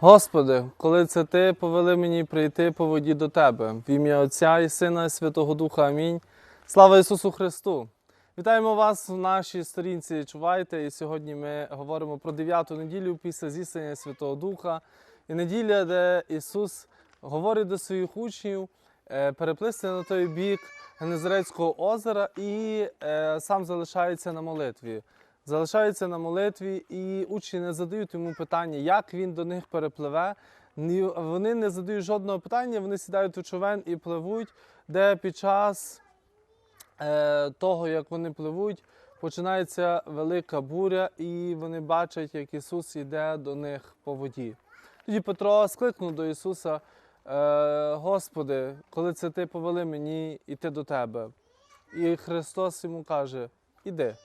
Господи, коли це Ти повели мені прийти по воді до Тебе, в ім'я Отця і Сина і Святого Духа. Амінь. Слава Ісусу Христу! Вітаємо вас в нашій сторінці Чувайте. І сьогодні ми говоримо про дев'яту неділю після зіснення Святого Духа. І неділя, де Ісус говорить до своїх учнів е, переплисти на той бік Генезарецького озера і е, сам залишається на молитві залишаються на молитві, і учні не задають йому питання, як він до них перепливе. Вони не задають жодного питання, вони сідають у човен і пливуть, де під час е, того, як вони пливуть, починається велика буря, і вони бачать, як Ісус йде до них по воді. Тоді Петро скликнув до Ісуса: е, Господи, коли це Ти повели мені йти до Тебе. І Христос йому каже: Іди.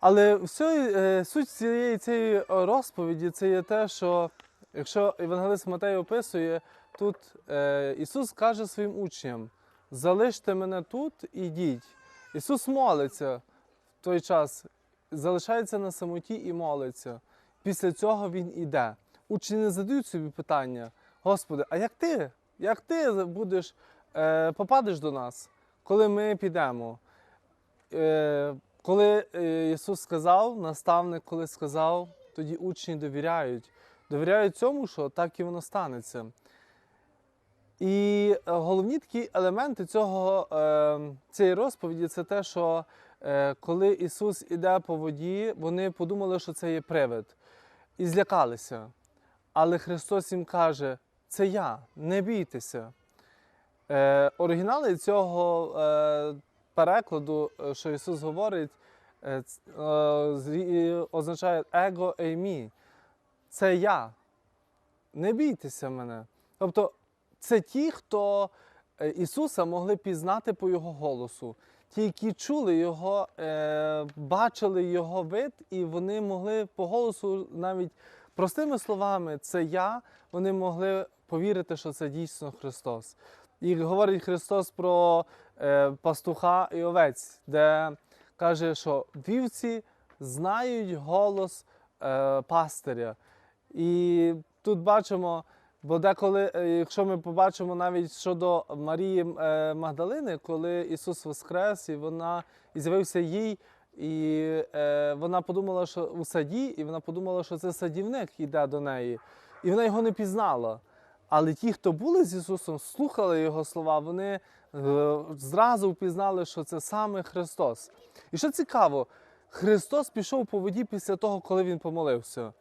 Але все, е, суть цієї цієї розповіді це є те, що якщо Євангелист Матей описує, тут е, Ісус каже своїм учням: залиште мене тут і йдіть. Ісус молиться в той час, залишається на самоті і молиться. Після цього Він іде. Учні не задають собі питання: Господи, а як ти? Як ти будеш, е, попадеш до нас, коли ми підемо? Е, коли е, Ісус сказав, наставник, коли сказав, тоді учні довіряють. Довіряють цьому, що так і воно станеться. І е, головні такі елементи цього, е, цієї розповіді це те, що коли Ісус іде по воді, вони подумали, що це є привид, і злякалися. Але Христос їм каже: це я, не бійтеся. Оригінали цього перекладу, е, що Ісус говорить, е, е, означає его еймі. Це я. Не бійтеся мене. Тобто, це ті, хто Ісуса могли пізнати по Його голосу. Ті, які чули Його, бачили Його вид, і вони могли по голосу навіть простими словами, це я, вони могли повірити, що це дійсно Христос. І говорить Христос про е, пастуха і овець, де каже, що вівці знають голос е, пастиря. І тут бачимо, бо деколи, е, якщо ми побачимо навіть щодо Марії е, Магдалини, коли Ісус воскрес, і вона і з'явився їй, і е, вона подумала, що у саді, і вона подумала, що це садівник йде до неї, і вона його не пізнала. Але ті, хто були з Ісусом, слухали Його слова, вони е, зразу впізнали, що це саме Христос. І що цікаво, Христос пішов по воді після того, коли Він помолився.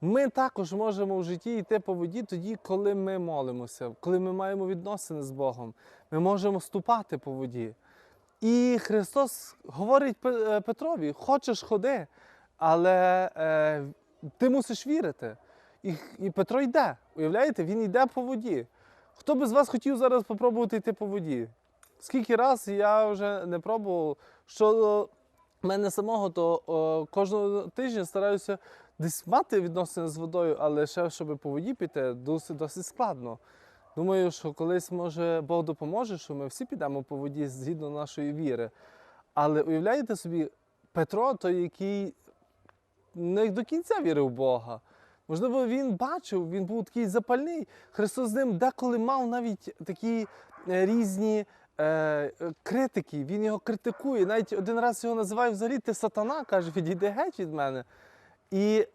Ми також можемо в житті йти по воді тоді, коли ми молимося, коли ми маємо відносини з Богом. Ми можемо ступати по воді. І Христос говорить е, Петрові: хочеш ходи, але е, ти мусиш вірити. І, і Петро йде. Уявляєте, він йде по воді. Хто би з вас хотів зараз спробувати йти по воді? Скільки раз я вже не пробував, що мене самого, то о, кожного тижня стараюся десь мати відносини з водою, але ще щоб по воді піти, досить, досить складно. Думаю, що колись може Бог допоможе, що ми всі підемо по воді згідно нашої віри. Але уявляєте собі, Петро, той, який не до кінця вірив в Бога. Можливо, він бачив, він був такий запальний. Христос з ним деколи мав навіть такі е, різні е, е, критики. Він його критикує. Навіть один раз його називає взагалі ти сатана, каже, відійди геть від мене. І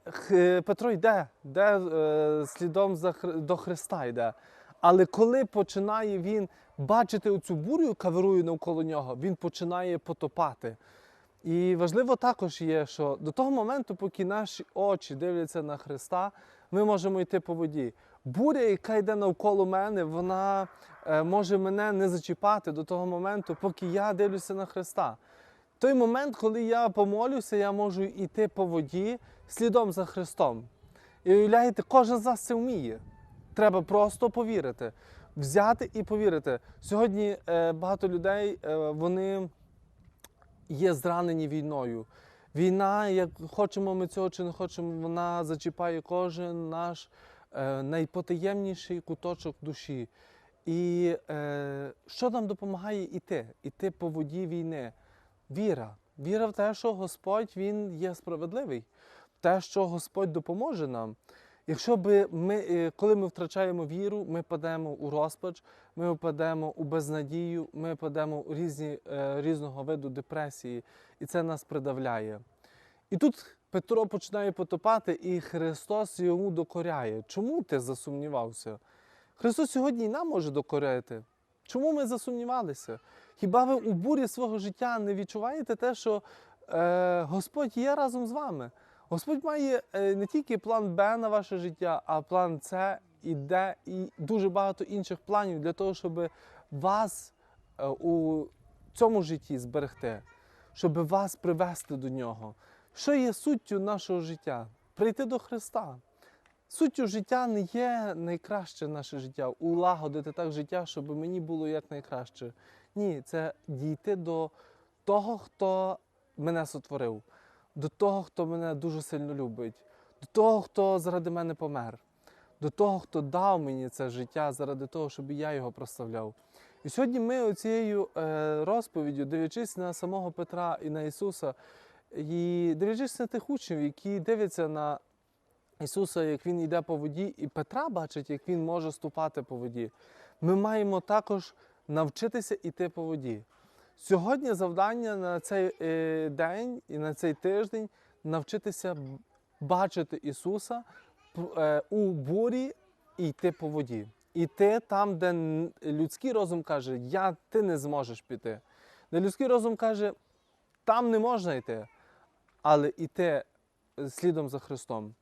Петро йде, йде е, слідом за, до Христа йде. Але коли починає він бачити оцю бурю, яка вирує навколо нього, він починає потопати. І важливо також є, що до того моменту, поки наші очі дивляться на Христа, ми можемо йти по воді. Буря, яка йде навколо мене, вона е, може мене не зачіпати до того моменту, поки я дивлюся на Христа. Той момент, коли я помолюся, я можу йти по воді слідом за Христом. І уявляєте, кожен з нас це вміє. Треба просто повірити, взяти і повірити. Сьогодні е, багато людей е, вони є зранені війною. Війна, як хочемо ми цього чи не хочемо, вона зачіпає кожен наш е, найпотаємніший куточок душі. І е, що нам допомагає іти? Іти по воді війни? Віра. Віра в те, що Господь Він є справедливий, те, що Господь допоможе нам. Якщо би ми, е, коли ми втрачаємо віру, ми падемо у розпач, ми впадемо у безнадію, ми падемо у різні, е, різного виду депресії, і це нас придавляє. І тут Петро починає потопати, і Христос йому докоряє. Чому ти засумнівався? Христос сьогодні і нам може докоряти. Чому ми засумнівалися? Хіба ви у бурі свого життя не відчуваєте те, що е, Господь є разом з вами? Господь має е, не тільки план Б на ваше життя, а план С і Д, і дуже багато інших планів для того, щоб вас е, у цьому житті зберегти, щоб вас привести до нього. Що є суттю нашого життя? Прийти до Христа. Суттю життя не є найкраще наше життя, улагодити так життя, щоб мені було якнайкраще. Ні, це дійти до того, хто мене сотворив, до того, хто мене дуже сильно любить, до того, хто заради мене помер, до того, хто дав мені це життя заради того, щоб я його прославляв. І сьогодні ми оцією е, розповіддю, дивлячись на самого Петра і на Ісуса, і дивлячись на тих учнів, які дивляться на Ісуса, як Він йде по воді, і Петра бачить, як Він може ступати по воді. Ми маємо також навчитися йти по воді. Сьогодні завдання на цей е, день і на цей тиждень навчитися бачити Ісуса е, у бурі і йти по воді. Іти там, де людський розум каже, я, ти не зможеш піти. Де людський розум каже, там не можна йти, але йти слідом за Христом.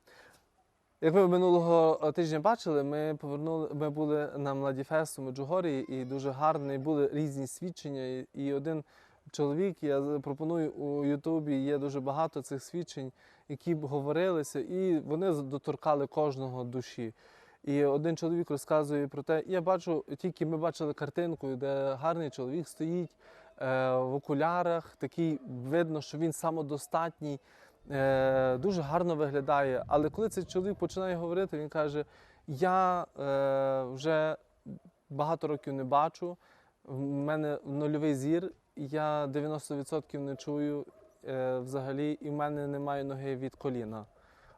Як ви минулого тижня бачили, ми повернули, ми були на Младіфесту Меджугорії і дуже гарні були різні свідчення. І один чоловік, я пропоную у Ютубі, є дуже багато цих свідчень, які б говорилися, і вони доторкали кожного душі. І один чоловік розказує про те, я бачу, тільки ми бачили картинку, де гарний чоловік стоїть е, в окулярах, такий видно, що він самодостатній, е, дуже гарно виглядає. Але коли цей чоловік починає говорити, він каже: Я е, вже багато років не бачу, в мене нульовий зір, я 90% не чую е, взагалі, і в мене немає ноги від коліна.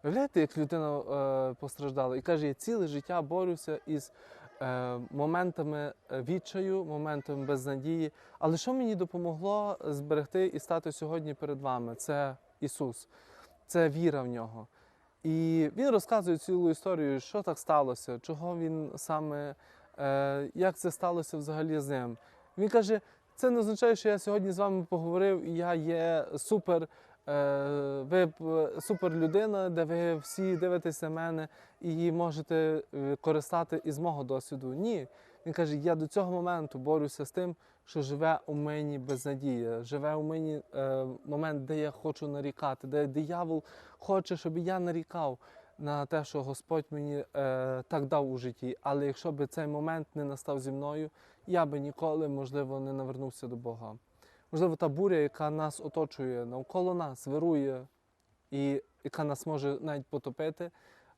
Уявляєте, як людина постраждала і каже, я ціле життя борюся із моментами відчаю, моментами безнадії. Але що мені допомогло зберегти і стати сьогодні перед вами? Це Ісус, це віра в нього. І він розказує цілу історію, що так сталося, чого він саме, е, як це сталося взагалі з ним. Він каже: це не означає, що я сьогодні з вами поговорив, і я є супер. е, Ви супер людина, де ви всі дивитесь на мене і можете е, користати із мого досвіду. Ні. Він каже: я до цього моменту борюся з тим, що живе у мені безнадія, живе у мені е, момент, де я хочу нарікати, де диявол хоче, щоб я нарікав на те, що Господь мені е, так дав у житті. Але якщо б цей момент не настав зі мною, я би ніколи, можливо, не навернувся до Бога. Можливо, та буря, яка нас оточує навколо нас, вирує, і яка нас може навіть потопити,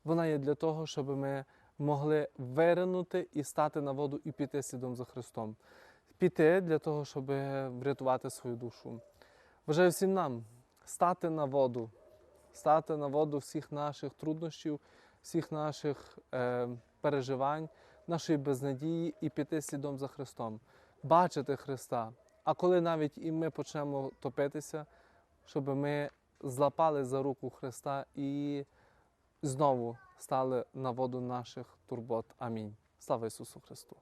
вона є для того, щоб ми могли виринути і стати на воду і піти слідом за Христом. Піти для того, щоб врятувати свою душу. Бажаю всім нам стати на воду, стати на воду всіх наших труднощів, всіх наших е, переживань, нашої безнадії і піти слідом за Христом, бачити Христа. А коли навіть і ми почнемо топитися, щоб ми злапали за руку Христа і знову стали на воду наших турбот. Амінь. Слава Ісусу Христу!